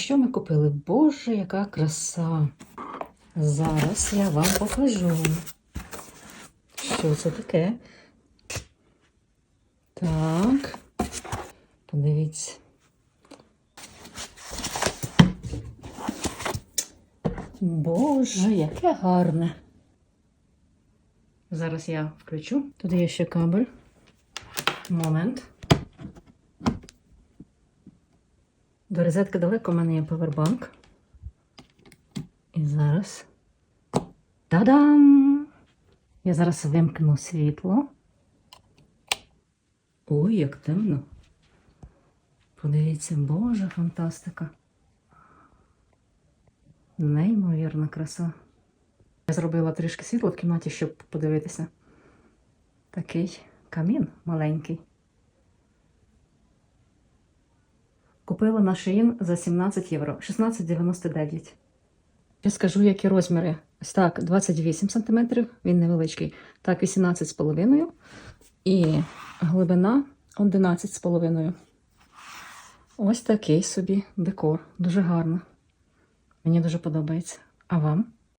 Що ми купили? Боже, яка краса! Зараз я вам покажу. Що це таке? Так. Подивіться. Боже, яке гарне. Зараз я включу. Тут є ще кабель. Момент. До розетки далеко в мене є повербанк. І зараз. Та-дам! Я зараз вимкну світло. Ой, як темно. Подивіться, Боже, фантастика. Неймовірна краса. Я зробила трішки світла в кімнаті, щоб подивитися. Такий камін маленький. Купила на Shein за 17 євро, 16,99. Я скажу, які розміри. Ось так, 28 см, він невеличкий. Так, 18,5 і глибина 11,5. Ось такий собі декор. Дуже гарно. Мені дуже подобається. А вам?